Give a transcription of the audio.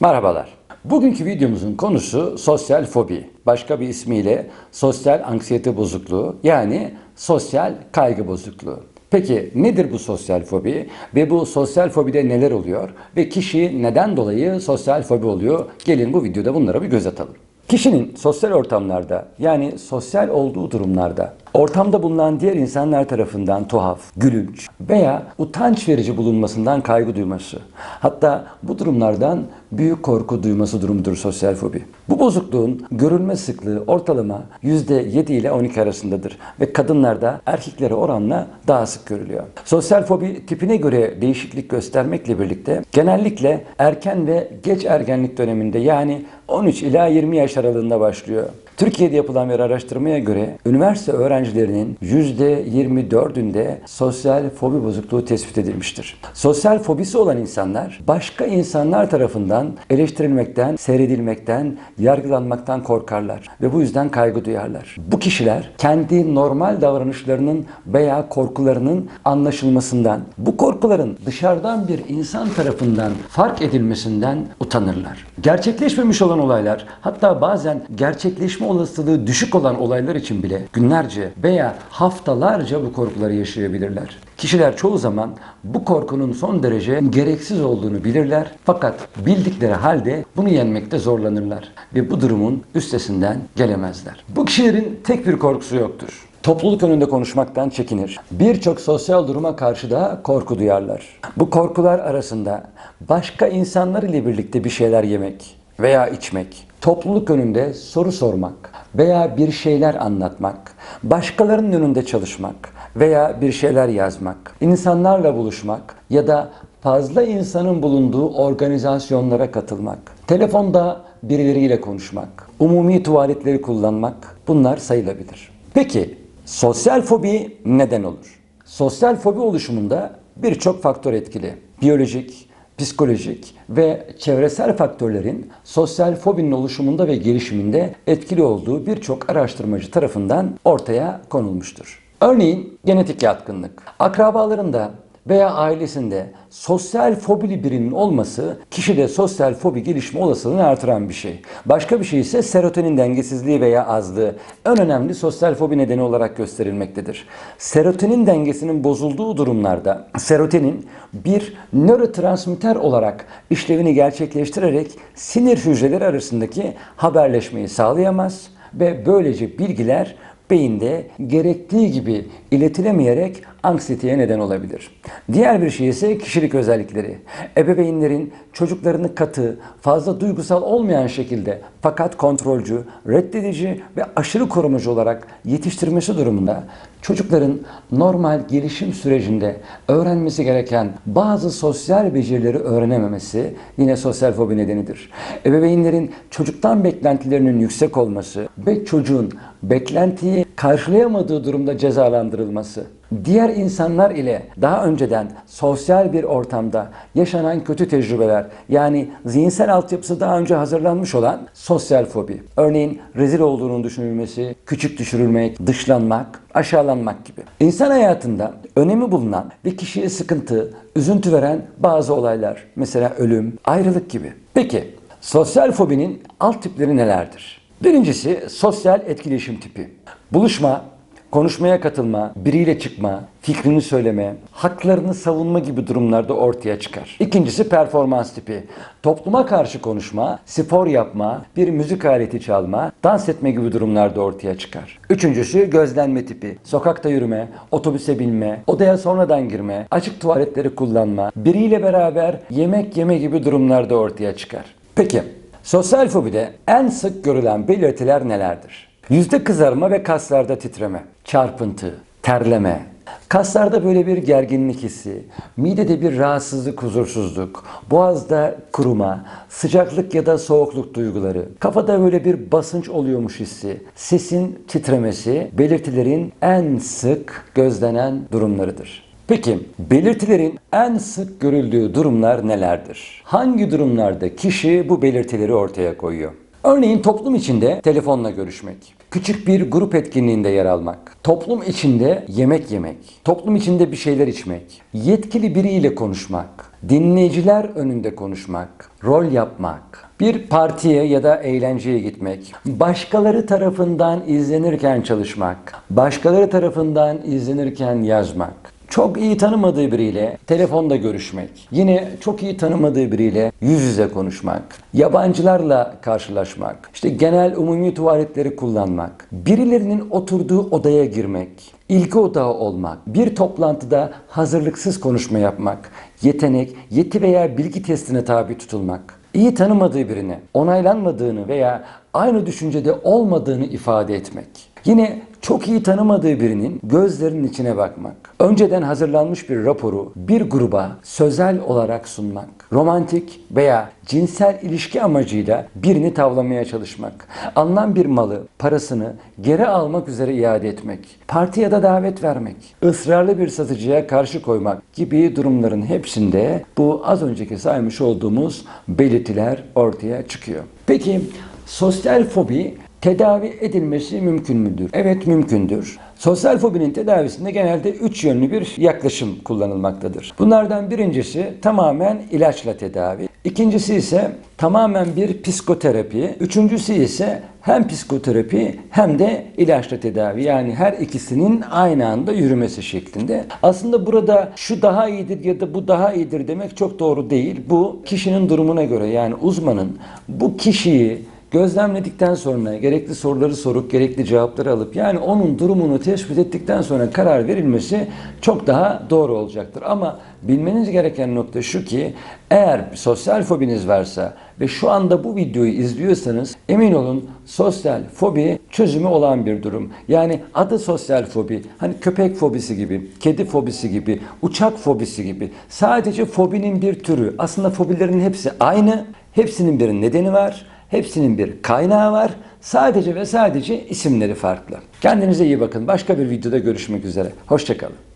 Merhabalar. Bugünkü videomuzun konusu sosyal fobi. Başka bir ismiyle sosyal anksiyete bozukluğu yani sosyal kaygı bozukluğu. Peki nedir bu sosyal fobi ve bu sosyal fobide neler oluyor ve kişi neden dolayı sosyal fobi oluyor? Gelin bu videoda bunlara bir göz atalım. Kişinin sosyal ortamlarda yani sosyal olduğu durumlarda ortamda bulunan diğer insanlar tarafından tuhaf, gülünç veya utanç verici bulunmasından kaygı duyması. Hatta bu durumlardan büyük korku duyması durumudur sosyal fobi. Bu bozukluğun görülme sıklığı ortalama %7 ile 12 arasındadır ve kadınlarda erkeklere oranla daha sık görülüyor. Sosyal fobi tipine göre değişiklik göstermekle birlikte genellikle erken ve geç ergenlik döneminde yani 13 ila 20 yaş aralığında başlıyor. Türkiye'de yapılan bir araştırmaya göre üniversite öğrencilerinin %24'ünde sosyal fobi bozukluğu tespit edilmiştir. Sosyal fobisi olan insanlar başka insanlar tarafından eleştirilmekten, seyredilmekten, yargılanmaktan korkarlar ve bu yüzden kaygı duyarlar. Bu kişiler kendi normal davranışlarının veya korkularının anlaşılmasından, bu korkuların dışarıdan bir insan tarafından fark edilmesinden utanırlar. Gerçekleşmemiş olan olaylar, hatta bazen gerçekleşme olasılığı düşük olan olaylar için bile günlerce veya haftalarca bu korkuları yaşayabilirler. Kişiler çoğu zaman bu korkunun son derece gereksiz olduğunu bilirler fakat bildikleri halde bunu yenmekte zorlanırlar ve bu durumun üstesinden gelemezler. Bu kişilerin tek bir korkusu yoktur. Topluluk önünde konuşmaktan çekinir. Birçok sosyal duruma karşı da korku duyarlar. Bu korkular arasında başka insanlar ile birlikte bir şeyler yemek veya içmek, topluluk önünde soru sormak veya bir şeyler anlatmak, başkalarının önünde çalışmak veya bir şeyler yazmak, insanlarla buluşmak ya da fazla insanın bulunduğu organizasyonlara katılmak, telefonda birileriyle konuşmak, umumi tuvaletleri kullanmak bunlar sayılabilir. Peki sosyal fobi neden olur? Sosyal fobi oluşumunda birçok faktör etkili. Biyolojik, psikolojik ve çevresel faktörlerin sosyal fobinin oluşumunda ve gelişiminde etkili olduğu birçok araştırmacı tarafından ortaya konulmuştur. Örneğin genetik yatkınlık. Akrabalarında veya ailesinde sosyal fobili birinin olması kişide sosyal fobi gelişme olasılığını artıran bir şey. Başka bir şey ise serotonin dengesizliği veya azlığı en önemli sosyal fobi nedeni olarak gösterilmektedir. Serotonin dengesinin bozulduğu durumlarda serotonin bir nörotransmitter olarak işlevini gerçekleştirerek sinir hücreleri arasındaki haberleşmeyi sağlayamaz ve böylece bilgiler beyinde gerektiği gibi iletilemeyerek anksiyeteye neden olabilir. Diğer bir şey ise kişilik özellikleri. Ebeveynlerin çocuklarını katı, fazla duygusal olmayan şekilde fakat kontrolcü, reddedici ve aşırı korumacı olarak yetiştirmesi durumunda çocukların normal gelişim sürecinde öğrenmesi gereken bazı sosyal becerileri öğrenememesi yine sosyal fobi nedenidir. Ebeveynlerin çocuktan beklentilerinin yüksek olması ve çocuğun beklentiyi karşılayamadığı durumda cezalandırılması diğer insanlar ile daha önceden sosyal bir ortamda yaşanan kötü tecrübeler yani zihinsel altyapısı daha önce hazırlanmış olan sosyal fobi. Örneğin rezil olduğunun düşünülmesi, küçük düşürülmek, dışlanmak, aşağılanmak gibi. İnsan hayatında önemi bulunan ve kişiye sıkıntı, üzüntü veren bazı olaylar. Mesela ölüm, ayrılık gibi. Peki sosyal fobinin alt tipleri nelerdir? Birincisi sosyal etkileşim tipi. Buluşma, konuşmaya katılma, biriyle çıkma, fikrini söyleme, haklarını savunma gibi durumlarda ortaya çıkar. İkincisi performans tipi. Topluma karşı konuşma, spor yapma, bir müzik aleti çalma, dans etme gibi durumlarda ortaya çıkar. Üçüncüsü gözlenme tipi. Sokakta yürüme, otobüse binme, odaya sonradan girme, açık tuvaletleri kullanma, biriyle beraber yemek yeme gibi durumlarda ortaya çıkar. Peki, sosyal fobide en sık görülen belirtiler nelerdir? Yüzde kızarma ve kaslarda titreme, çarpıntı, terleme, kaslarda böyle bir gerginlik hissi, midede bir rahatsızlık, huzursuzluk, boğazda kuruma, sıcaklık ya da soğukluk duyguları, kafada böyle bir basınç oluyormuş hissi, sesin titremesi belirtilerin en sık gözlenen durumlarıdır. Peki belirtilerin en sık görüldüğü durumlar nelerdir? Hangi durumlarda kişi bu belirtileri ortaya koyuyor? Örneğin toplum içinde telefonla görüşmek, küçük bir grup etkinliğinde yer almak, toplum içinde yemek yemek, toplum içinde bir şeyler içmek, yetkili biriyle konuşmak, dinleyiciler önünde konuşmak, rol yapmak, bir partiye ya da eğlenceye gitmek, başkaları tarafından izlenirken çalışmak, başkaları tarafından izlenirken yazmak, çok iyi tanımadığı biriyle telefonda görüşmek, yine çok iyi tanımadığı biriyle yüz yüze konuşmak, yabancılarla karşılaşmak, işte genel umumi tuvaletleri kullanmak, birilerinin oturduğu odaya girmek, ilgi odağı olmak, bir toplantıda hazırlıksız konuşma yapmak, yetenek, yeti veya bilgi testine tabi tutulmak, iyi tanımadığı birine onaylanmadığını veya aynı düşüncede olmadığını ifade etmek. Yine çok iyi tanımadığı birinin gözlerinin içine bakmak. Önceden hazırlanmış bir raporu bir gruba sözel olarak sunmak. Romantik veya cinsel ilişki amacıyla birini tavlamaya çalışmak. Alınan bir malı, parasını geri almak üzere iade etmek. Parti ya da davet vermek. ısrarlı bir satıcıya karşı koymak gibi durumların hepsinde bu az önceki saymış olduğumuz belirtiler ortaya çıkıyor. Peki sosyal fobi tedavi edilmesi mümkün müdür? Evet mümkündür. Sosyal fobinin tedavisinde genelde üç yönlü bir yaklaşım kullanılmaktadır. Bunlardan birincisi tamamen ilaçla tedavi. İkincisi ise tamamen bir psikoterapi. Üçüncüsü ise hem psikoterapi hem de ilaçla tedavi. Yani her ikisinin aynı anda yürümesi şeklinde. Aslında burada şu daha iyidir ya da bu daha iyidir demek çok doğru değil. Bu kişinin durumuna göre yani uzmanın bu kişiyi gözlemledikten sonra gerekli soruları sorup gerekli cevapları alıp yani onun durumunu tespit ettikten sonra karar verilmesi çok daha doğru olacaktır. Ama bilmeniz gereken nokta şu ki eğer sosyal fobiniz varsa ve şu anda bu videoyu izliyorsanız emin olun sosyal fobi çözümü olan bir durum. Yani adı sosyal fobi. Hani köpek fobisi gibi, kedi fobisi gibi, uçak fobisi gibi. Sadece fobinin bir türü. Aslında fobilerin hepsi aynı. Hepsinin bir nedeni var. Hepsinin bir kaynağı var. Sadece ve sadece isimleri farklı. Kendinize iyi bakın. Başka bir videoda görüşmek üzere. Hoşçakalın.